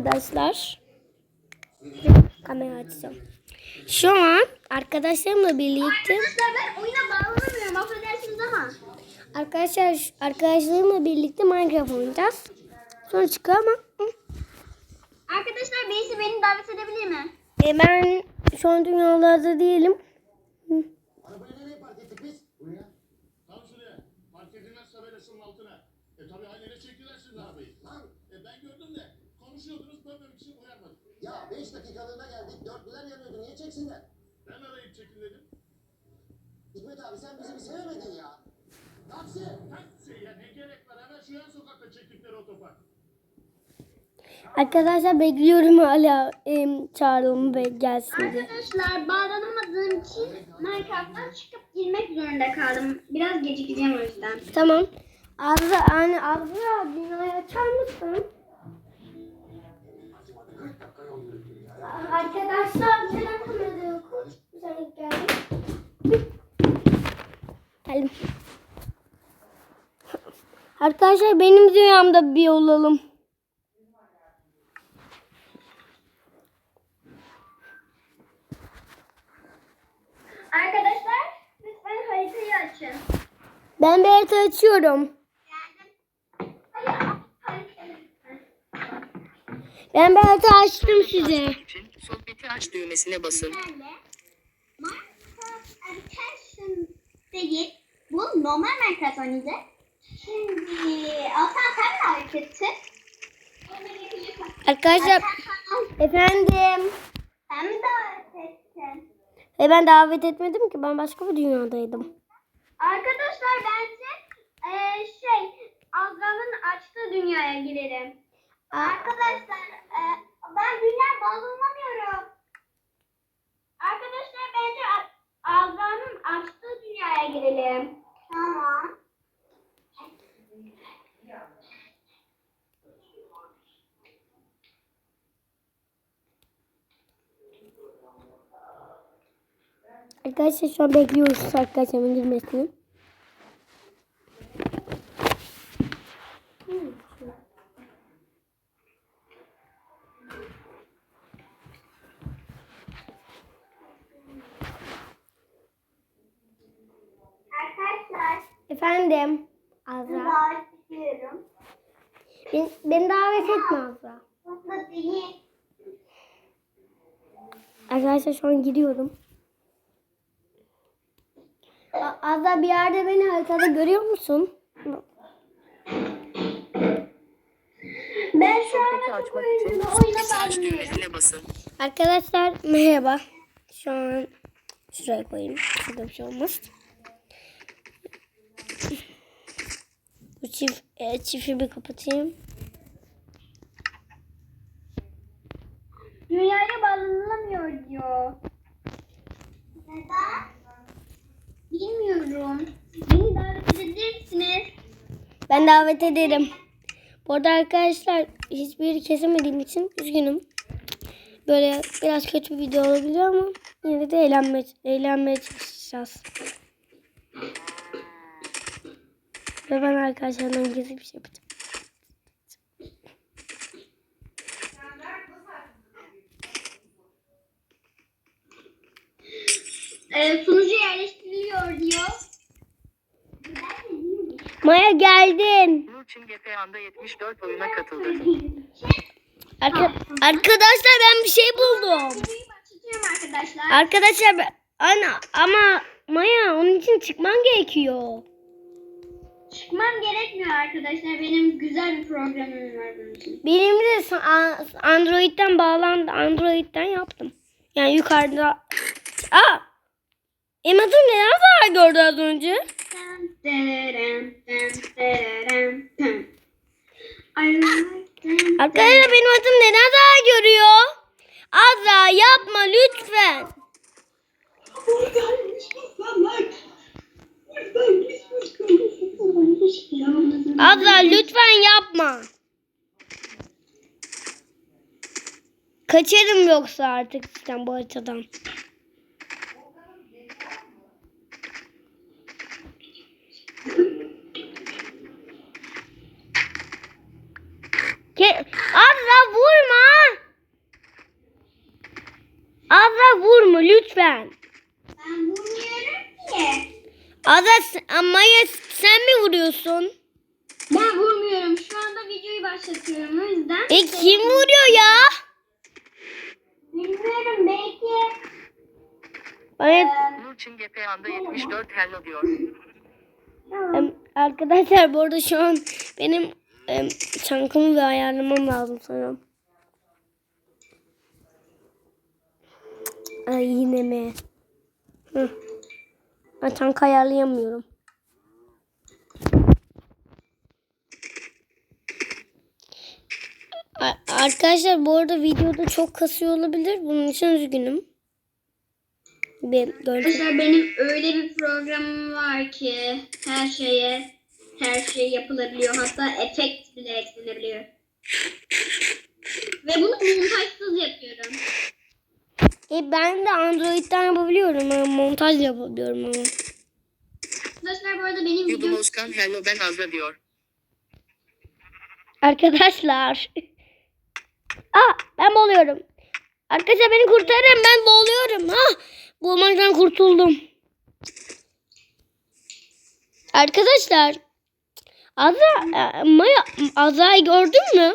Arkadaşlar. Kamera açacağım. Şu an arkadaşlarımla birlikte Arkadaşlar ben oyuna bağlanamıyorum affedersiniz ama. arkadaşlar arkadaşlarımla birlikte Minecraft oynayacağız. Sonra çıkıyor ama hı. Arkadaşlar birisi beni davet edebilir mi? e, ben şu an dünyalarda değilim. Arabayı çeksinler? Ben arayıp çekin dedim. Hikmet abi sen bizi sevemedin ya. Taksi. Taksi ya ne gerek var hemen şu yan sokakta çektikleri otopark. Arkadaşlar bekliyorum hala em, çağrılımı ve gelsin diye. Arkadaşlar bağlanamadığım için Minecraft'tan çıkıp girmek zorunda kaldım. Biraz gecikeceğim o yüzden. Tamam. Azra, yani Azra dünyayı açar mısın? Arkadaşlar neden kamerada yok? Sen ilk geldin. Geldim. Arkadaşlar benim dünyamda bir olalım. Arkadaşlar lütfen haritayı açın. Ben bir harita açıyorum. Hayır, haritayı. Ben bir harita açtım size. için sohbeti aç düğmesine basın. Değil. Bu normal Minecraft oynayacak. Şimdi Altan sen davet ettin? Arkadaşlar efendim. Sen mi davet ettin? E ben davet etmedim ki ben başka bir dünyadaydım. Arkadaşlar bence eee, şey Azra'nın açtığı dünyaya girelim. Arkadaşlar eee, ben dünya bağlanamıyorum. Arkadaşlar bence Azra'nın açtığı dünyaya girelim. Tamam. Arkadaşlar şu an bekliyoruz arkadaşlarımın girmesini. Arkadaşlar Efendim. Azra. davet ediyorum. Ben, beni davet etme Azra. Mutlu değil. Arkadaşlar şu an gidiyorum. A- Azra bir yerde beni haritada görüyor musun? Ben şu Sohbeti çok açmak için düğmesine basın. Arkadaşlar merhaba. Şu an şuraya koyayım. Şurada bir şey olmaz. Bu çift, e, çifi bir kapatayım. Dünyaya bağlanılamıyor diyor. Neden? Bilmiyorum. Beni davet edebilirsiniz. Ben davet ederim. Bu arada arkadaşlar hiçbiri kesemediğim için üzgünüm. Böyle biraz kötü bir video olabilir ama yine de eğlenme, eğlenmeye çalışacağız. Ve ben arkadaşlarımdan gizli bir şey yapacağım. Ee, sunucu yerleştiriliyor diyor. Maya geldin. Bunun için GPA'nda 74 oyuna katıldı. Arka- arkadaşlar ben bir şey buldum. Arkadaşlar. Arkadaşlar ben- ana ama Maya onun için çıkman gerekiyor. Çıkmam gerekmiyor arkadaşlar. Benim güzel bir programım var bunun için. Benim de Android'den bağlandı. Android'den yaptım. Yani yukarıda. Aa! Emad'ım neden zarar gördü az önce? Arkadaşlar benim adım neden zarar görüyor? Azra yapma lütfen. Azra lütfen yapma. Kaçarım yoksa artık sen bu haritadan. Ke- Azra vurma. lütfen. Ben vurmuyorum ki. Azra Maya sen mi vuruyorsun? Ben vurmuyorum. Şu anda videoyu başlatıyorum o yüzden. E kim vuruyor ya? Bilmiyorum belki. Maya, Nurçin GP anda 74 hello diyor. em, arkadaşlar bu arada şu an benim em, çankımı bir ayarlamam lazım sanırım. Ay yine mi? Hı. Ben çank ayarlayamıyorum. Arkadaşlar bu arada videoda çok kasıyor olabilir. Bunun için üzgünüm. Ben Arkadaşlar benim öyle bir programım var ki her şeye her şey yapılabiliyor. Hatta efekt bile eklenebiliyor. Ve bunu montajsız yapıyorum. E ben de Android'den yapabiliyorum. ama montaj yapabiliyorum ama. Arkadaşlar bu arada benim videom Özkan hello ben Azra diyor. Arkadaşlar. Aa ben boğuluyorum. Arkadaşlar beni kurtarın ben boğuluyorum. Ha boğulmaktan kurtuldum. Arkadaşlar. Azra, e, Maya, Azra'yı gördün mü?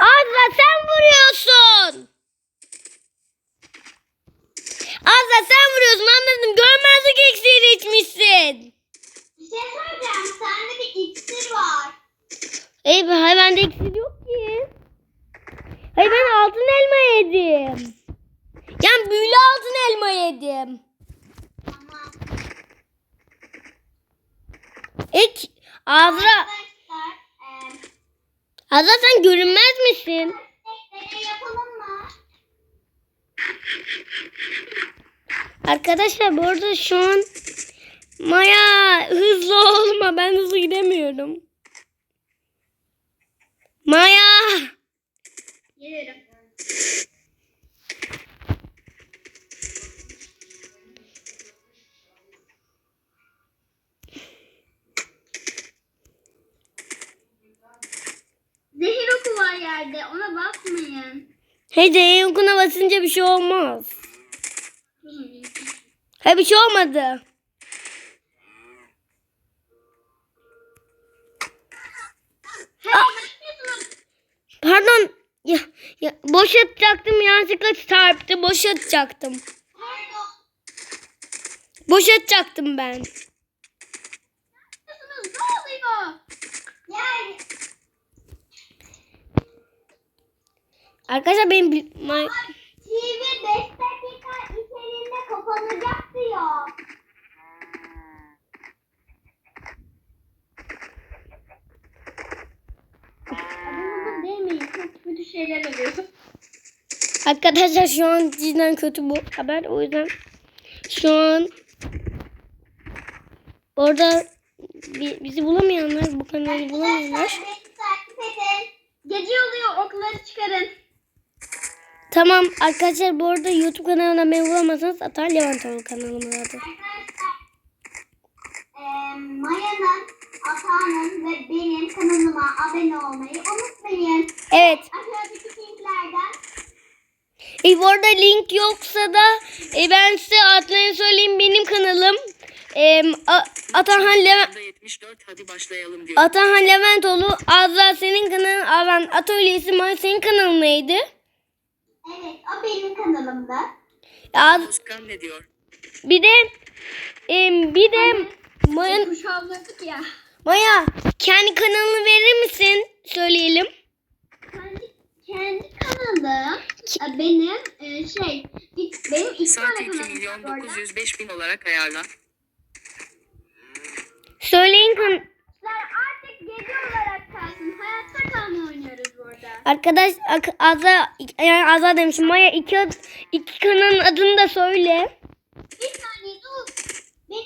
Azra sen vuruyorsun. Azra sen vuruyorsun anladım. Görmezlik eksiği içmişsin. Bir şey soracağım. Sende bir iksir var. Ey be hayır bende iksir yok ki. Hayır ben altın elma yedim. Yani büyülü altın elma yedim. Tamam. Ek Azra, Arkadaşlar. Azra sen görünmez misin? mı? Arkadaşlar bu arada şu an Maya hızlı olma ben hızlı gidemiyorum. Maya Gelirim. Hadi okuna basınca bir şey olmaz. Ha bir şey olmadı. Hey, yapıyorsunuz? Pardon. Ya, ya boş atacaktım yanlışlıkla çarptı. Boş atacaktım. Boş atacaktım ben. Yani Arkadaşlar benim my- TV 5 dakika içerisinde kapanacak diyor. Kötü şeyler oluyor. Arkadaşlar şu an cidden kötü bu haber. O yüzden şu an orada bi- bizi bulamayanlar, bu kanalı bulamayanlar. Gece oluyor okları çıkarın. Tamam arkadaşlar bu arada YouTube kanalına beni bulamazsanız Atar Levantoğlu kanalım adı. Arkadaşlar eee Maya'nın, Ata'nın ve benim kanalıma abone olmayı unutmayın. Evet. Aşağıdaki linklerden E, bu arada link yoksa da e, ben size adlarını söyleyeyim benim kanalım. E, A- Atahan Levent Anda 74 hadi başlayalım diyor. Atahan Leventoğlu, Azra senin kanalın, Azra'nın atölyesi, Maya senin kanalın neydi? O benim kanalımda. Az, Özkan ne diyor? bir de em, bir de Maya, Kuşavladık ya. Maya kendi kanalını verir misin? Söyleyelim. Kendi, kendi kanalım e, benim e, şey ilk- benim iki Saati tane 2 kanalım milyon var bu arada. 905 bin olarak ayarla. Söyleyin kan artık gece olarak kalsın. Hayatta burada. Arkadaş Azra yani Azra demişim Maya iki, iki kanalın adını da söyle. Bir saniye dur. Benim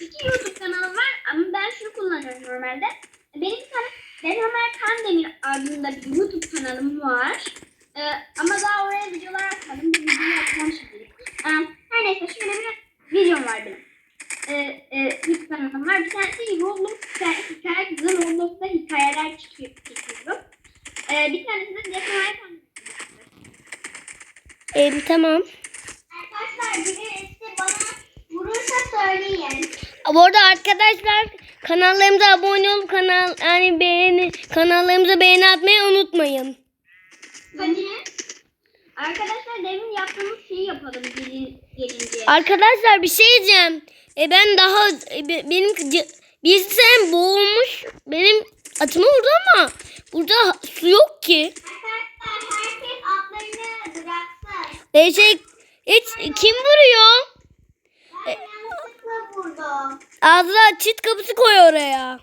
iki, YouTube kanalım var ama ben şunu kullanıyorum normalde. Benim bir tane Ben Ömer Kandemir adında bir YouTube kanalım var. Ee, ama daha oraya videolar atmadım. Bir video atmam şimdilik. Ee, her neyse şöyle bir videom var benim. Ee, e, YouTube kanalım var. Bir tanesi Roblox hikaye, hikaye Roblox'ta hikayeler çekiyorum. Ee, bir tanesi de Defne Kandemir. Ee, tamam. Arkadaşlar birisi bana vurursa söyleyin. Bu arada arkadaşlar kanallarımıza abone olup kanal yani beğeni kanallarımıza beğeni atmayı unutmayın. Hadi. Arkadaşlar demin yaptığımız şeyi yapalım gelin, gelince. Arkadaşlar bir şey diyeceğim. E ben daha e, be- benim birisi sen boğulmuş. Benim atımı vurdu ama burada su yok ki. E şey hiç kim vuruyor? Ben vurdum. Azra çit kapısı koy oraya.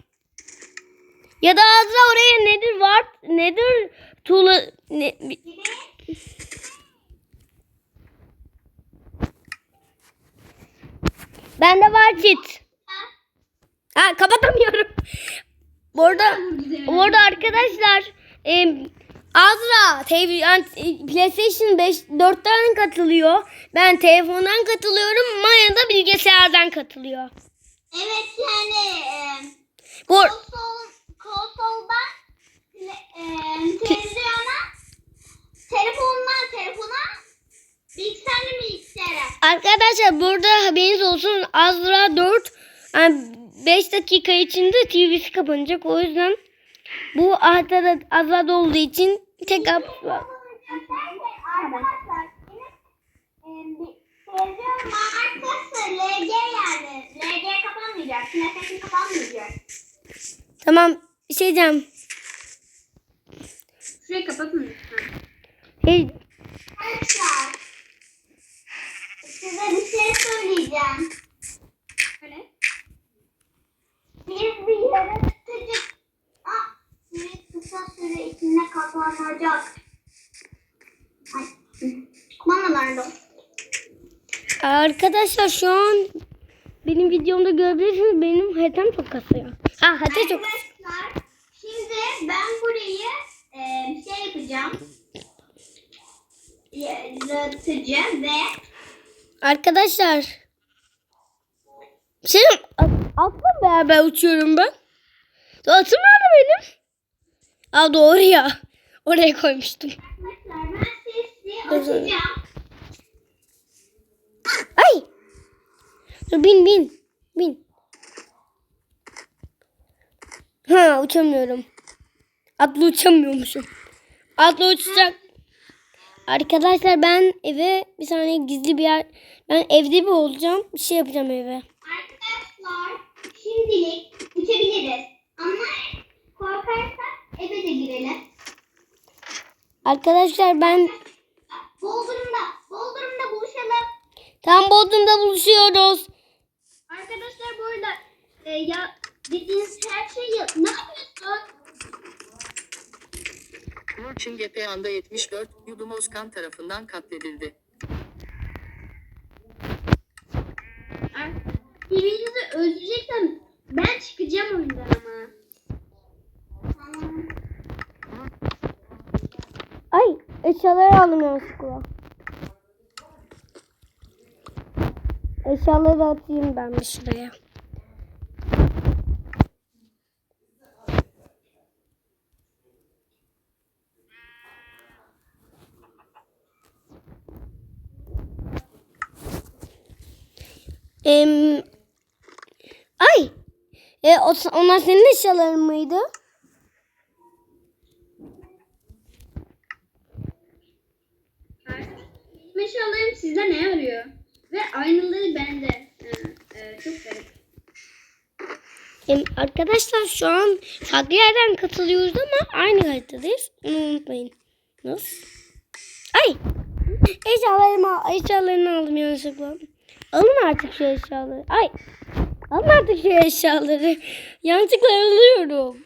Ya da Azra oraya nedir var? Nedir tuğla ne. Bende var çit. Ha kapatamıyorum. Bu arada, bu arada arkadaşlar e, Azra TV, yani, PlayStation 5 4'ten katılıyor. Ben telefondan katılıyorum. Maya da bilgisayardan katılıyor. Evet yani e, konsol, konsoldan e, televizyona, telefondan telefona, bilgisayardan bilgisayara. Arkadaşlar burada haberiniz olsun Azra 4 yani 5 dakika içinde TV'si kapanacak. O yüzden bu Azra, Azra'da olduğu için tek up Arkadaşlar benim bir televizyon markası LG yani. LG kapanmayacak. PlayStation kapanmayacak. Tamam bir şey diyeceğim. Şurayı kapatın lütfen. Hey, Arkadaşlar size bir şey söyleyeceğim. Biz bir yaratıcı ah, süre kısa süre içinde kapanacak. Ay, Mamalarda. arkadaşlar şu an benim videomda görebilirsiniz benim haritam çok kasıyor. Ha harita çok Arkadaşlar şimdi ben burayı e, şey yapacağım. Yaratıcı ve Arkadaşlar şey at- atla beraber uçuyorum ben. Atım nerede benim? Aa doğru ya. Oraya koymuştum. arkadaşlar ben açacağım. Ay. Dur bin bin. Bin. Ha uçamıyorum. Atla uçamıyormuşum. Atla uçacak. Arkadaşlar ben eve bir saniye gizli bir yer. Ben evde bir olacağım. Bir şey yapacağım eve. Arkadaşlar şimdilik uçabiliriz. Ama korkarsak eve de girelim. Arkadaşlar ben Bodrum'da, Bodrum'da buluşalım. tam Bodrum'da buluşuyoruz. Arkadaşlar bu arada e, ya dediğiniz her şeyi yap- ne yapıyorsun? Nurçin GP anda 74, Yudum Özkan tarafından katledildi. TV'nizi özleyeceksem ben çıkacağım oyundan ama. Ay eşyaları aldım yanlışlıkla. Eşyaları atayım ben bir şuraya. Em. E, o, onlar senin eşyaların mıydı? Eşyalarım sizde ne arıyor? Ve aynaları bende. Ha, e, çok garip. Arkadaşlar şu an farklı yerden katılıyoruz ama aynı haritadayız. Bunu unutmayın. Nasıl? Ay! Eşyalarımı, eşyalarını aldım yanlışlıkla. Alın artık şu eşyaları. Ay! Alın artık şu eşyaları. Yanlışlıkla alıyorum.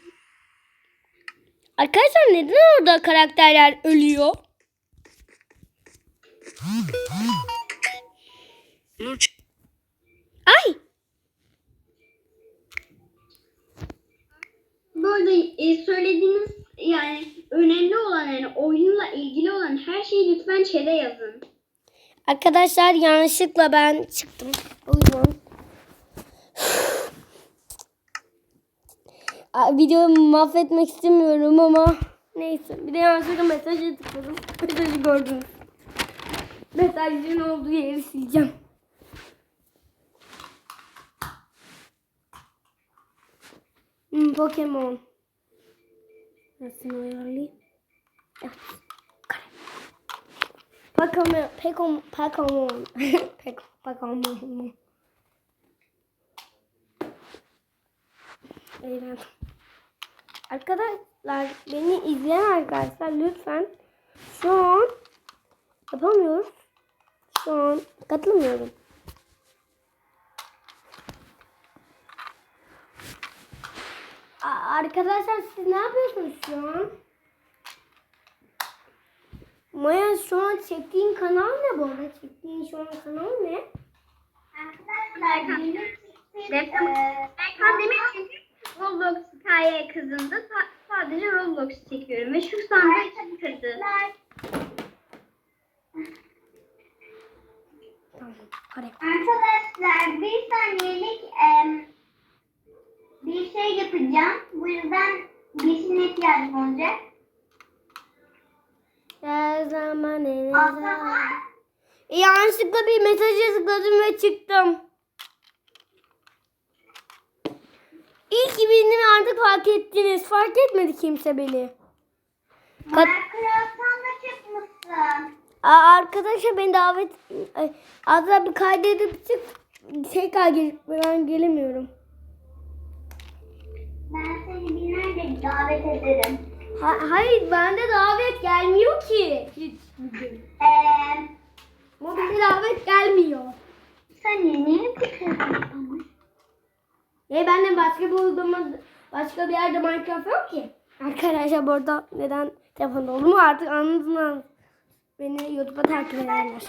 Arkadaşlar neden orada karakterler ölüyor? Ay! Bu arada e, söylediğiniz yani önemli olan yani oyunla ilgili olan her şeyi lütfen chat'e yazın. Arkadaşlar yanlışlıkla ben çıktım. O yüzden. Videoyu mahvetmek istemiyorum ama neyse. Bir de yanlışlıkla mesaj tıkladım. Mesajı gördünüz. mesajların olduğu yeri sileceğim. Hmm, Pokemon. Nasıl ayarlayayım? Pokemon, Pokemon, Pokemon, Pok- Pokemon. Eğlendim. Arkadaşlar beni izleyen arkadaşlar lütfen şu an yapamıyoruz. Şu an katılmıyorum. Arkadaşlar siz ne yapıyorsunuz şu an? Maya şu an çektiğin kanal ne bu arada? Çektiğin şu an kanal ne? Arkadaşlar benim Berkan Berkan demek çünkü Roblox hikaye kızında sa- sadece Roblox çekiyorum ve şu sandığı kırdı. Arkadaşlar bir saniyelik em, bir şey yapacağım. Bu yüzden birisine ihtiyacım olacak. Her zaman en Ama E, Yanlışlıkla bir mesaja tıkladım ve çıktım. İyi ki beni artık fark ettiniz. Fark etmedi kimse beni. Kat- Minecraft'tan da çıkmışsın. Aa, arkadaşlar beni davet... Ay, Azra bir kaydedip çık. Tekrar gelip ben gelemiyorum. Ben seni binlerce davet ederim. Ha- hayır bende davet gelmiyor ki. Hiç bugün. Eee Mobilde davet gelmiyor. sen yeni tıkladın. E bende başka bir uygulama, başka bir yerde Minecraft yok ki. Arkadaşlar burada neden telefonda olduğumu artık anladınız. Beni YouTube'a takip ederler.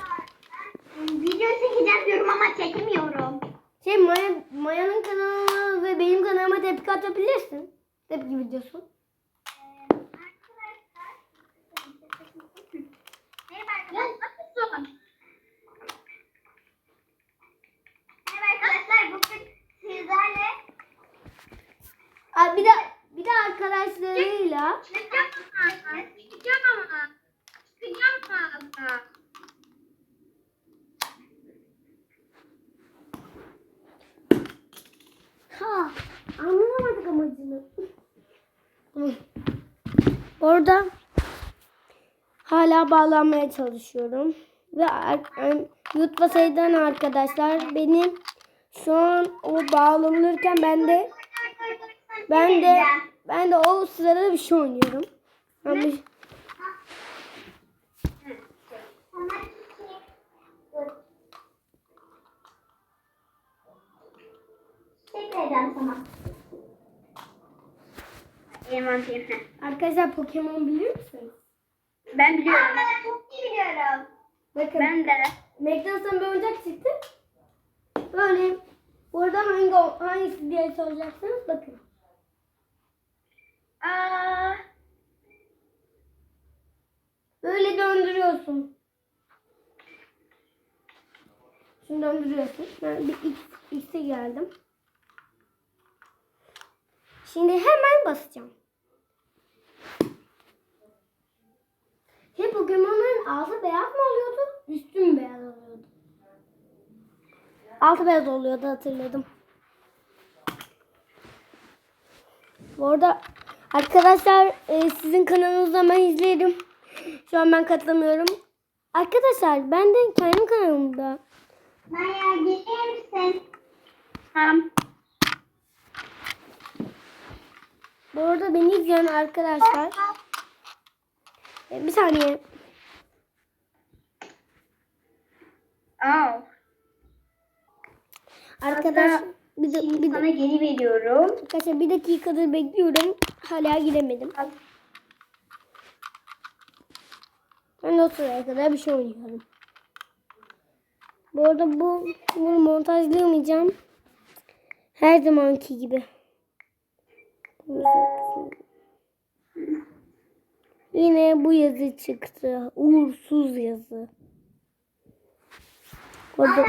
Video çekeceğim diyorum ama çekemiyorum. Şey Maya, Maya'nın kanalına ve benim kanalıma tepki atabilirsin. Tepki videosu. Merhaba arkadaşlar. Bugün sizlerle Aa, bir de bir de arkadaşlarıyla çıkacağım ama. Çıkacağım ama. Çıkacağım ama. ha anlamadık amacını. Orada hala bağlanmaya çalışıyorum. Ve sayıdan arkadaşlar benim şu an o bağlanırken ben de ben de ben de o sırada bir şey oynuyorum. Ben bir-. Arkadaşlar Pokemon biliyor musunuz? Ben biliyorum. Ben çok iyi biliyorum. Bakın. Ben de. McDonald's'tan bir oyuncak çıktı. Böyle. Burada hangi hangisi diye soracaksınız bakın. Aa, Böyle döndürüyorsun. Şunu döndürüyorsun. Ben bir X'e geldim. Şimdi hemen basacağım. Hep Pokemon'ların altı beyaz mı oluyordu? Üstü mü beyaz oluyordu? Altı beyaz oluyordu hatırladım. Bu arada arkadaşlar e, sizin kanalınızda ben izlerim. Şu an ben katılamıyorum. Arkadaşlar ben de kendi kanalımda Maya gelir misin? Tamam. bu arada beni izleyen arkadaşlar e, bir saniye Aa, arkadaş bir, de, bir, sana de, geri veriyorum. arkadaşlar bir dakikadır bekliyorum hala giremedim. Ben o sıraya kadar bir şey oynuyorum. Bu arada bu bunu montajlayamayacağım. Her zamanki gibi. Yine bu yazı çıktı. Uğursuz yazı. Orada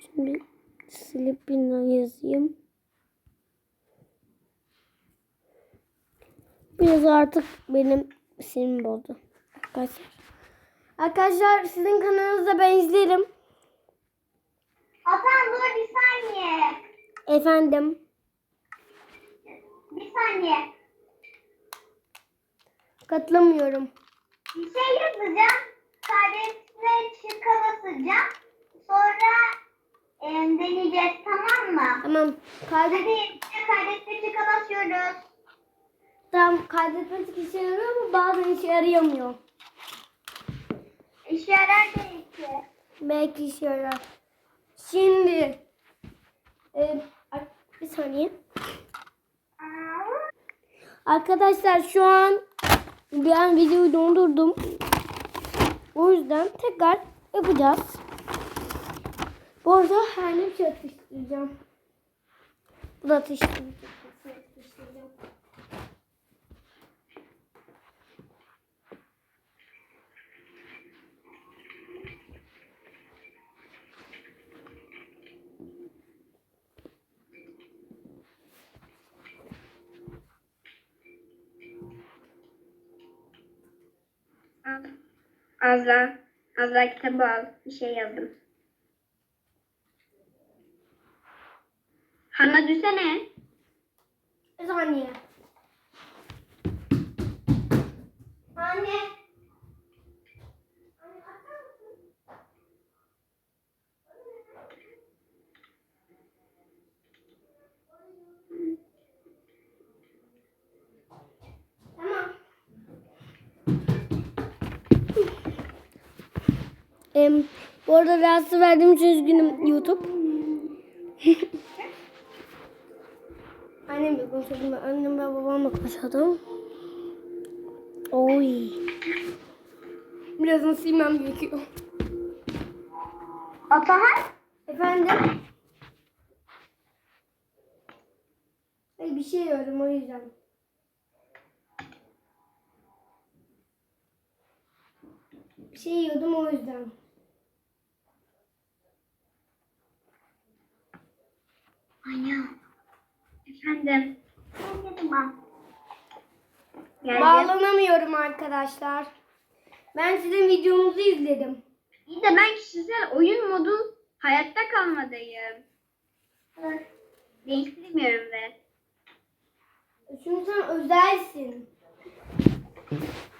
şimdi silip bir yazayım. Bu yazı artık benim sinirim bozdu. arkadaşlar. Arkadaşlar sizin kanalınızda ben izlerim. Atan dur bir saniye. Efendim. Bir saniye. Katılamıyorum. Bir şey yapacağım. Kaydetme çıka basacağım. Sonra e, deneyeceğiz tamam mı? Tamam. Kaydet Hadi kaydetme çıka basıyoruz. Tamam kaydetmek işe yarıyor ama bazen işe yarayamıyor. İşe yarar belki. Belki işe yarar. Şimdi e, bir saniye. Arkadaşlar şu an ben videoyu dondurdum. O yüzden tekrar yapacağız. Bu arada her ne atıştıracağım. Bu da atıştıracağım. Al. Azra. Azra kitabı al. Bir şey yazdım. Hanna düşsene. Saniye. Anne. Em, bu arada rahatsız verdiğim için üzgünüm YouTube. Annemle konuşuyordum. ben. Annem ve babamla konuşuyordum. Oy. Birazını silmem gerekiyor. Atahan. Efendim? Hayır bir şey yiyorum o yüzden. Bir şey yiyordum o yüzden. Anya. Efendim. Geldim ben. Geldim. Bağlanamıyorum arkadaşlar. Ben sizin videonuzu izledim. İyi de ben kişisel oyun modu hayatta kalmadayım. Değiştirmiyorum ve. Çünkü sen özelsin.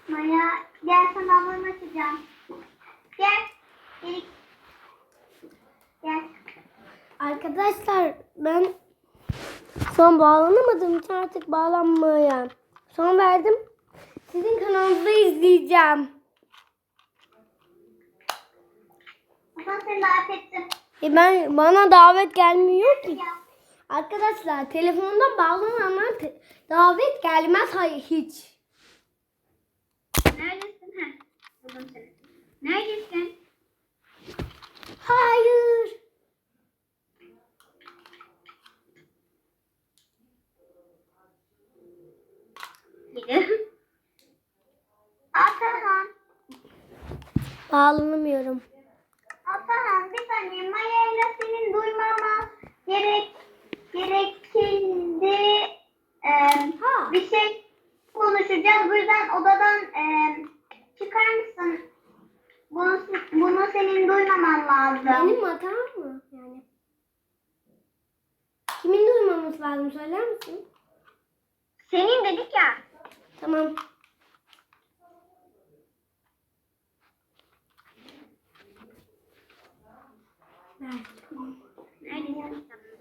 Maya gel sana ablamı açacağım. Gel. Gel. Gel. Arkadaşlar ben son bağlanamadığım için artık bağlanmaya son verdim. Sizin kanalınızda izleyeceğim. Ben seni davet ettim. E ben bana davet gelmiyor ki. Arkadaşlar telefondan bağlananlar te- davet gelmez hayır hiç. Neredesin? Heh. Buldum seni. Neredesin? Hayır. Atahan. Bağlanamıyorum. Atahan bir saniye Maya ile senin duymama gerek gerekildi. Ee, Ha. bir şey konuşacağız. Bu yüzden odadan e, çıkar mısın? Bunu, bunu senin duymaman lazım. Benim hatam mı yani? Kimin duymamız lazım söyler misin? Senin dedik ya. Tamam.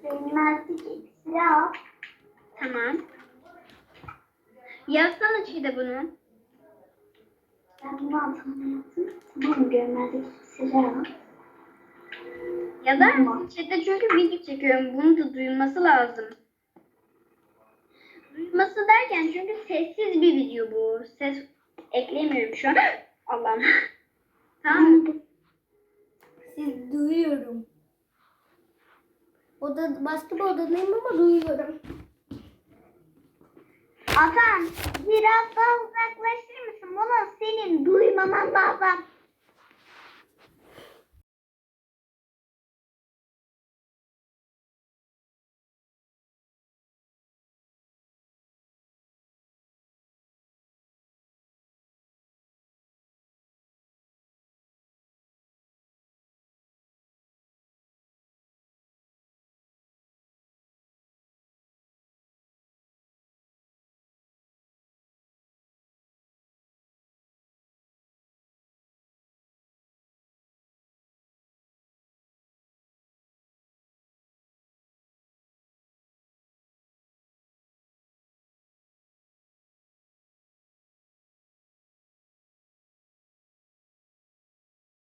Benim artık silah. Tamam. Yazsana Çiğde bunu. Ben bunu altına yazdım. Tamam mı? Görmezlik silah. Yazar mısın? Çiğde çünkü video çekiyorum. Bunu da duyulması lazım. Duyulması derken çünkü sessiz bir video bu. Ses eklemiyorum şu an. Allah'ım. tamam mı? Siz duyuyorum. Oda, başka bir odadayım ama duyuyorum. Atan biraz daha uzaklaşır mısın? Bunu senin duymaman lazım.